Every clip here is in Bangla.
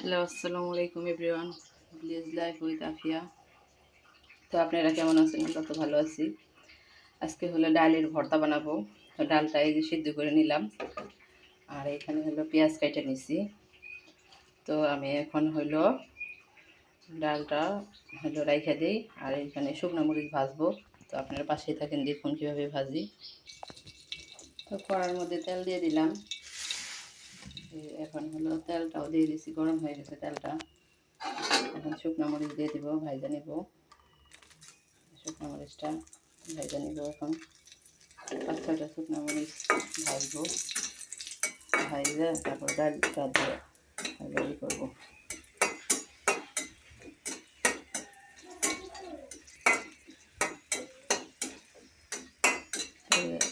হ্যালো, আসসালামু আলাইকুম everyone. Village life with Afia তো আপনারা কেমন আছেন? আমরা তো ভালো আছি। আজকে হলো ডালের ভর্তা বানাবো। তো ডালটা এই যে সিদ্ধ করে নিলাম। আর এখানে হলো পেঁয়াজ কেটে নিছি। তো আমি এখন হলো ডালটা হলো রাইখা দিই। আর এখানে শুকনো মরিচ ভাজবো। তো আপনারা পাশেই থাকেন, দেখুন কীভাবে ভাজি। তো কড়ার মধ্যে তেল দিয়ে দিলাম। এখন হলো তেলটাও দিয়ে দিছি, গরম হয়ে গেছে তেলটা। এখন শুকনো মরিচ দিয়ে দিব ভাইজা নিব। শুকনো মরিচটা ভাইজা নিব এখন। পাঁচ ছয়টা শুকনো মরিচ ভাজবো। ভাইজা তারপর ডালটা দিয়ে করব।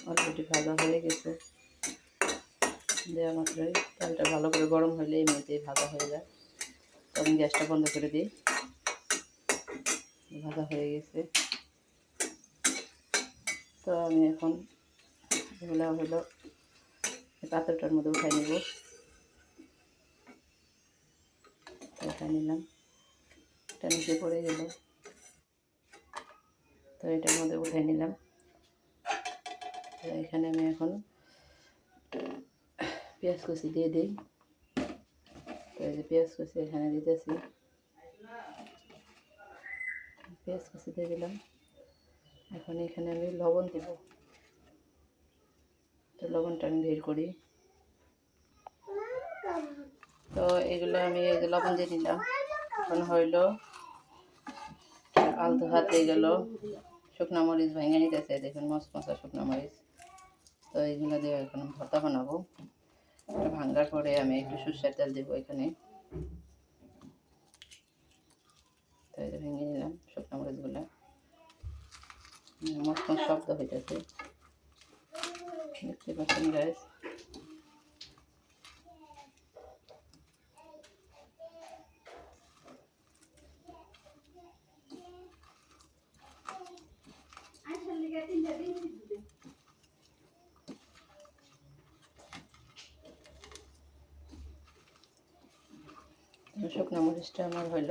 অলরেডি ভাজা হয়ে গেছে। দেওয়া মাত্রই। তেলটা ভালো করে গরম হলে এমনিতেই ভাজা হয়ে যায়। তো আমি গ্যাসটা বন্ধ করে দিই। ভাজা হয়ে গেছে। তো আমি এখন এগুলো হলো পাত্রটার মধ্যে উঠাই নেব। উঠাই নিলাম। এটা নিচে পড়ে গেল। তো এটার মধ্যে উঠাই নিলাম। তো এখানে আমি এখন পেঁয়াজ কুচি দিয়ে দিই তো এই যে পেঁয়াজ কুচি এখানে দিতেছি পেঁয়াজ কুচি দিয়ে দিলাম এখন এখানে আমি লবণ দিব তো লবণটা আমি বের করি তো এগুলো আমি লবণ দিয়ে দিলাম এখন হইল আলতো হাত গেল শুকনো মরিচ ভেঙে নিতেছে দেখুন মস্ত মশা শুকনো মরিচ তো এইগুলো দিয়ে এখন ভর্তা বানাবো এটা ভাঙ্গার পরে আমি একটু সর্ষের তেল দেবো এখানে। তাই ভেঙে নিলাম শুকনো মরিচগুলো। মস্ত শব্দ হইতেছে। দেখতে পাচ্ছেন গাছ শুকনো মরিচটা আমার হইল।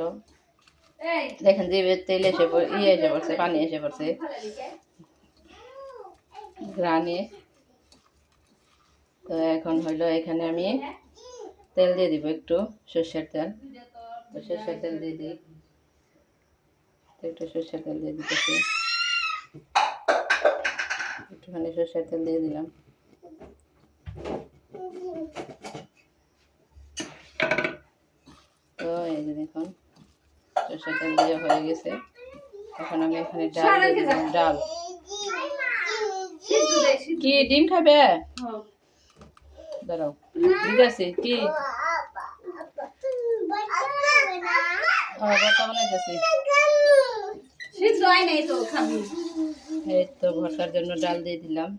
দেখেন যে তেল এসে ইয়ে এসে পড়ছে পানি এসে পড়ছে। গ্রানে। তো এখন হইল এখানে আমি তেল দিয়ে দিব একটু সর্ষের তেল। তো সর্ষের তেল দিয়ে দিই। একটু সর্ষের তেল দিয়ে দিতেছি। একটুখানি সর্ষের তেল দিয়ে দিলাম তো তেল দিয়ে হয়ে গেছে। এখন আমি এখানে ডাল ডাল। কি ডিম খাবে? দাঁড়াও। ঠিক আছে কি? ভর্তা বানাইতেছি। এই তো ভর্তার জন্য ডাল দিয়ে দিলাম।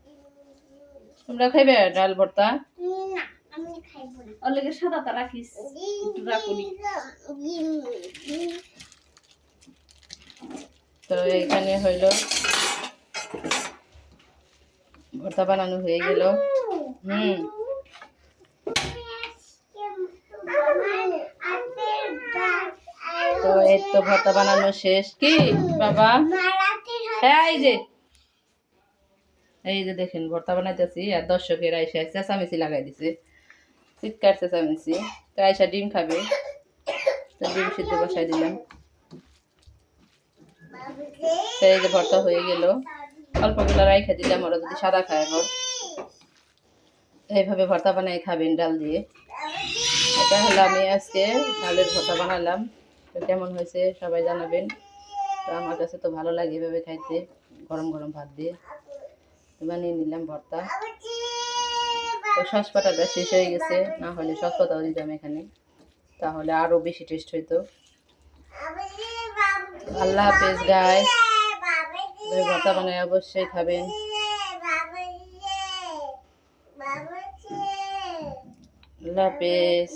তোমরা খাইবে ডাল ভর্তা? অলরেডি সাদাটা রাখিস একটু রাখুনি। তো এখানে হইল ভর্তা বানানো হয়ে গেল। হুম। তো এই তো ভর্তা বানানো শেষ। কি বাবা? হ্যাঁ এই যে। এই যে দেখেন ভর্তা বানাইতেছি আর দর্শকের আইসা চেঁচামেচি লাগাই দিছে। চিৎকার চেঁচামেচি। তো আইসা ডিম খাবে। তো ডিম সিদ্ধ বসাই দিলাম। এই যে ভর্তা হয়ে গেল। অল্পগুলো রাইখে দিলাম, ওরা যদি সাদা খায় এখন এইভাবে ভর্তা বানাই খাবেন ডাল দিয়ে। এটা হলো আমি আজকে ডালের ভর্তা বানালাম। তো কেমন হয়েছে সবাই জানাবেন। তো আমার কাছে তো ভালো লাগে এভাবে খাইতে, গরম গরম ভাত দিয়ে। বানিয়ে নিলাম ভর্তা। তো সস পাতাটা শেষ হয়ে গেছে, না হলে সসপাতাও দিতাম এখানে। তাহলে আরও বেশি টেস্ট হইতো। আল্লাহ হাফেজ গাইস ভাতা বানায় অবশ্যই খাবেন। আল্লাহ হাফেজ।